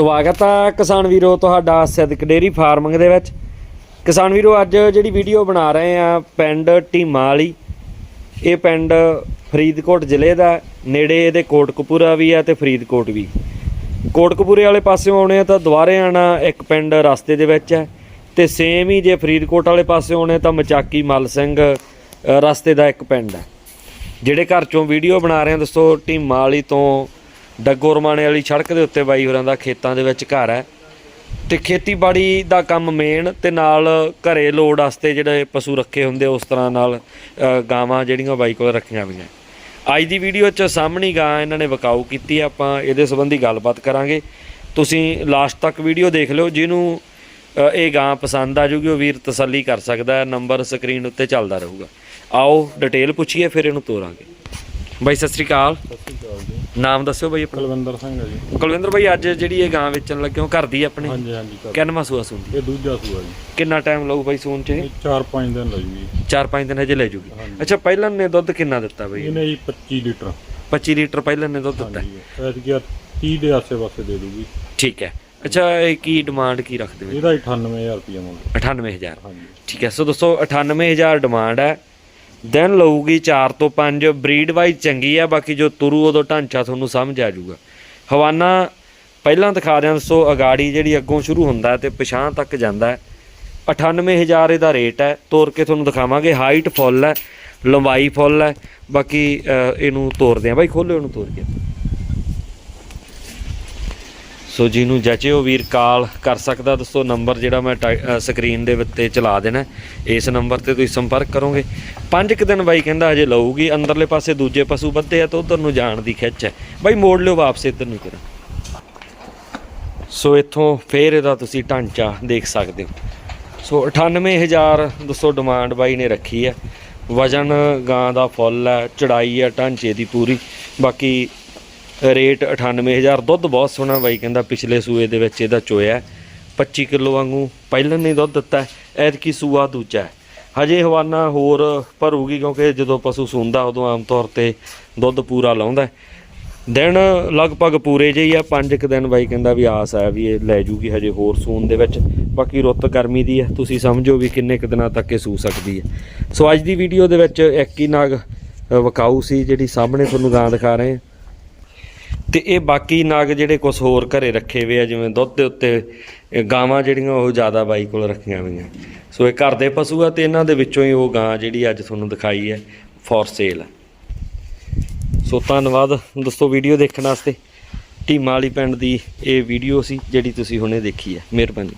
ਸਵਾਗਤ ਹੈ ਕਿਸਾਨ ਵੀਰੋ, ਤੁਹਾਡਾ ਸਿੱਧਕ ਡੇਰੀ ਫਾਰਮਿੰਗ ਦੇ ਵਿੱਚ। ਕਿਸਾਨ ਵੀਰੋ, ਅੱਜ ਜਿਹੜੀ ਵੀਡੀਓ ਬਣਾ ਰਹੇ ਆ ਪਿੰਡ ਢੀਮਾ ਵਾਲੀ, ਇਹ ਪਿੰਡ ਫਰੀਦਕੋਟ ਜ਼ਿਲ੍ਹੇ ਦਾ ਨੇੜੇ ਇਹਦੇ ਕੋਟਕਪੂਰਾ ਵੀ ਹੈ ਤੇ ਫਰੀਦਕੋਟ ਵੀ। ਕੋਟਕਪੂਰੇ ਵਾਲੇ ਪਾਸਿਓਂ ਆਉਣੇ ਆ ਤਾਂ ਦੁਆਰੇ ਆਣਾ ਇੱਕ ਪਿੰਡ ਰਸਤੇ ਦੇ ਵਿੱਚ ਹੈ। ਤੇ ਸੇਮ ਹੀ ਜੇ ਫਰੀਦਕੋਟ ਵਾਲੇ ਪਾਸੇ ਆਉਣੇ ਤਾਂ ਮਚਾਕੀ ਮਲ ਸਿੰਘ ਰਸਤੇ ਦਾ ਇੱਕ ਪਿੰਡ ਹੈ। ਜਿਹੜੇ ਘਰ ਚੋਂ ਵੀਡੀਓ ਬਣਾ ਰਹੇ ਆ ਦੋਸਤੋ ਢੀਮਾ ਵਾਲੀ ਤੋਂ ਡੱਗੋ ਰਮਾਣੇ ਵਾਲੀ ਸੜਕ ਦੇ ਉੱਤੇ ਬਾਈ ਹੋਰਾਂ ਦਾ ਖੇਤਾਂ ਦੇ ਵਿੱਚ ਘਰ ਹੈ। ਤੇ ਖੇਤੀਬਾੜੀ ਦਾ ਕੰਮ ਮੇਨ ਤੇ ਨਾਲ ਘਰੇ ਲੋੜ ਵਾਸਤੇ ਜਿਹੜੇ ਪਸ਼ੂ ਰੱਖੇ ਹੁੰਦੇ, ਉਸ ਤਰ੍ਹਾਂ ਨਾਲ ਗਾਵਾਂ ਜਿਹੜੀਆਂ ਬਾਈ ਕੋਲ ਰੱਖੀਆਂ ਹੋਈਆਂ। ਅੱਜ ਦੀ ਵੀਡੀਓ 'ਚ ਸਾਹਮਣੀ ਗਾਂ ਇਹਨਾਂ ਨੇ ਵਿਕਾਊ ਕੀਤੀ ਆਪਾਂ ਇਹਦੇ ਸੰਬੰਧੀ ਗੱਲਬਾਤ ਕਰਾਂਗੇ। ਤੁਸੀਂ ਲਾਸਟ ਤੱਕ ਵੀਡੀਓ ਦੇਖ ਲਿਓ, ਜਿਹਨੂੰ ਇਹ ਗਾਂ ਪਸੰਦ ਆ ਜੂਗੀ, ਉਹ ਵੀਰ ਤਸੱਲੀ ਕਰ ਸਕਦਾ ਹੈ ਨੰਬਰ ਸਕਰੀਨ ਉੱਤੇ ਚੱਲਦਾ ਰਹੂਗਾ। ਆਓ ਡਿਟੇਲ ਪੁੱਛੀਏ, ਫਿਰ ਇਹਨੂੰ ਤੋਰਾਂਗੇ। ਬਾਈ, ਸਤਿ ਸ੍ਰੀ ਅਕਾਲ। ਸਤਿ ਸ਼੍ਰੀ ਅਕਾਲ ਜੀ। ਨਾਮ ਦੱਸਿਓ ਬਾਈ ਆਪਣਾ। ਕੁਲਵਿੰਦਰ ਸਿੰਘ ਹੈ ਜੀ। ਕੁਲਵਿੰਦਰ ਬਾਈ ਅੱਜ ਜਿਹੜੀ ਇਹ ਗਾਂ ਵੇਚਣ ਲੱਗੇ ਹੋ ਘਰ ਦੀ ਆਪਣੇ? ਹਾਂਜੀ ਹਾਂਜੀ ਕਰ ਕਿੰਨਵਾਂ ਸੂਆ ਸੁਣਦੀ ਇਹ ਦੂਜਾ ਸੂਆ ਜੀ। ਕਿੰਨਾ ਟਾਈਮ ਲਊ ਬਾਈ ਸੂਣ ਚ ਇਹ? ਇਹ 4-5 ਦਿਨ ਲਈ ਜੀ। 4-5 ਦਿਨ ਹਜੇ ਲੈ ਜੂਗੀ। ਹਾਂਜੀ। ਅੱਛਾ ਪਹਿਲਾਂ ਨੇ ਦੁੱਧ ਕਿੰਨਾ ਦਿੱਤਾ ਬਾਈ? ਇਹਨੇ ਜੀ 25 ਲੀਟਰ। 25 ਲੀਟਰ ਪਹਿਲਾਂ ਨੇ ਦੁੱਧ ਦਿੱਤਾ। ਹਾਂਜੀ ਗਿਆ 30 ਦੇ ਆਸੇ-ਪਾਸੇ ਦੇ ਦੂਗੀ ਠੀਕ ਹੈ। ਅੱਛਾ ਇਹ ਕੀ ਡਿਮਾਂਡ ਕੀ ਰੱਖਦੇ ਹੋ? ਇਹਦਾ 98000 ਰੁਪਏ ਮੁੱਲ। 98000 ਹਾਂਜੀ। ਠੀਕ ਹੈ। ਸੋ ਦੋਸਤੋ 98000 ਡਿਮਾਂਡ ਹੈ। ਦਿਨ ਲਊਗੀ 4 ਤੋਂ 5 ਬਰੀਡ ਵਾਈਜ਼ ਚੰਗੀ ਹੈ ਬਾਕੀ ਜੋ ਤੁਰੂ ਉਦੋਂ ਢਾਂਚਾ ਤੁਹਾਨੂੰ ਸਮਝ ਆ ਜਾਊਗਾ। ਹਵਾਨਾ ਪਹਿਲਾਂ ਦਿਖਾ ਦਿਆਂ ਦੱਸੋ, ਅਗਾੜੀ ਜਿਹੜੀ ਅੱਗੋਂ ਸ਼ੁਰੂ ਹੁੰਦਾ ਹੈ ਤੇ ਪਛਾਂ ਤੱਕ ਜਾਂਦਾ ਹੈ। 98000 ਇਹਦਾ ਰੇਟ ਹੈ, ਤੋਰ ਕੇ ਤੁਹਾਨੂੰ ਦਿਖਾਵਾਂਗੇ ਹਾਈਟ ਫੁੱਲ ਹੈ, ਲੰਬਾਈ ਫੁੱਲ ਹੈ, ਬਾਕੀ ਇਹਨੂੰ ਤੋਰਦੇ ਆ ਬਾਈ ਖੋਲੋ ਇਹਨੂੰ ਤੋਰ ਕੇ। ਸੋ ਜਿਹਨੂੰ ਜਚੇ ਉਹ ਵੀਰ ਕਾਲ ਕਰ ਸਕਦਾ ਦੋਸਤੋ ਨੰਬਰ ਜਿਹੜਾ ਮੈਂ ਸਕਰੀਨ ਦੇ ਉੱਤੇ ਚਲਾ ਦੇਣਾ। ਇਸ ਨੰਬਰ ਤੇ ਤੁਸੀਂ ਸੰਪਰਕ ਕਰੋਗੇ। ਪੰਜ ਕੁ ਦਿਨ ਬਾਈ ਕਹਿੰਦਾ ਹਜੇ ਲਊਗੀ, ਅੰਦਰਲੇ ਪਾਸੇ ਦੂਜੇ ਪਸ਼ੂ ਬੱਧੇ ਆ ਤਾਂ ਉਧਰ ਨੂੰ ਜਾਣ ਦੀ ਖਿੱਚ ਹੈ। ਬਾਈ ਮੋੜ ਲਿਓ ਵਾਪਸ ਇੱਧਰ ਨੂੰ ਕਰਾਂ ਸੋ ਇੱਥੋਂ ਫੇਰ ਇਹਦਾ ਤੁਸੀਂ ਢਾਂਚਾ ਦੇਖ ਸਕਦੇ ਹੋ। ਸੋ 98000 ਦੋਸਤੋ ਡਿਮਾਂਡ ਬਾਈ ਨੇ ਰੱਖੀ ਹੈ। ਵਜਨ ਗਾਂ ਦਾ ਫੁੱਲ ਹੈ, ਚੜਾਈ ਹੈ, ਢਾਂਚੇ ਦੀ ਪੂਰੀ। ਬਾਕੀ ਰੇਟ 98000 ਦੁੱਧ ਬਹੁਤ ਸੋਹਣਾ ਬਾਈ, ਕਹਿੰਦਾ ਪਿਛਲੇ ਸੂਏ ਦੇ ਵਿੱਚ ਇਹਦਾ ਚੋਇਆ ਹੈ। 25 ਕਿਲੋ ਵਾਂਗੂ ਪਹਿਲਾਂ ਨੇ ਦੁੱਧ ਦਿੱਤਾ ਐਤਕੀ ਸੂਆ ਦੂਜਾ ਹੈ। ਹਜੇ ਹਵਾਨਾ ਹੋਰ ਭਰੂਗੀ ਕਿਉਂਕਿ ਜਦੋਂ ਪਸ਼ੂ ਸੂੰਦਾ ਉਦੋਂ ਆਮ ਤੌਰ ਤੇ ਦੁੱਧ ਪੂਰਾ ਲਾਉਂਦਾ ਦਿਨ ਲਗਭਗ ਪੂਰੇ ਜਿਹੀ ਆ, ਪੰਜ ਕੁ ਦਿਨ ਬਾਈ ਕਹਿੰਦਾ ਵੀ ਆਸ ਆ ਵੀ ਇਹ ਲੈ ਜੂਗੀ ਹਜੇ ਹੋਰ ਸੂਣ ਦੇ ਵਿੱਚ। ਬਾਕੀ ਰੁੱਤ ਗਰਮੀ ਦੀ ਹੈ, ਤੁਸੀਂ ਸਮਝੋ ਵੀ ਕਿੰਨੇ ਕੁ ਦਿਨਾਂ ਤੱਕ ਇਹ ਸੂ ਸਕਦੀ ਹੈ। ਸੋ ਅੱਜ ਦੀ ਵੀਡੀਓ ਦੇ ਵਿੱਚ ਇੱਕ ਹੀ ਨਾਗ ਵਕਾਊ ਸੀ, ਜਿਹੜੀ ਸਾਹਮਣੇ ਤੁਹਾਨੂੰ ਗਾਂ ਦਿਖਾ ਰਹੇ ਹਾਂ। ਤੇ ਇਹ ਬਾਕੀ ਨਾਗ ਜਿਹੜੇ ਕੁਝ ਹੋਰ ਘਰੇ ਰੱਖੇ ਹੋਏ ਆ, ਜਿਵੇਂ ਦੁੱਧ ਦੇ ਉੱਤੇ ਗਾਵਾਂ ਜਿਹੜੀਆਂ ਉਹ ਜ਼ਿਆਦਾ ਬਾਈ ਕੋਲ ਰੱਖੀਆਂ ਹੋਈਆਂ। ਸੋ ਇਹ ਘਰ ਦੇ ਪਸ਼ੂ ਆ ਤੇ ਇਹਨਾਂ ਦੇ ਵਿੱਚੋਂ ਹੀ ਉਹ ਗਾਂ ਜਿਹੜੀ ਅੱਜ ਤੁਹਾਨੂੰ ਦਿਖਾਈ ਹੈ ਫॉर ਸੇਲ ਸੋ ਧੰਨਵਾਦ। ਦੋਸਤੋ ਵੀਡੀਓ ਦੇਖਣ ਵਾਸਤੇ। ਢੀਮਾ ਵਾਲੀ ਪਿੰਡ ਦੀ ਇਹ ਵੀਡੀਓ ਸੀ, ਜਿਹੜੀ ਤੁਸੀਂ ਹੁਣੇ ਦੇਖੀ ਹੈ। ਮਿਹਰਬਾਨੀ।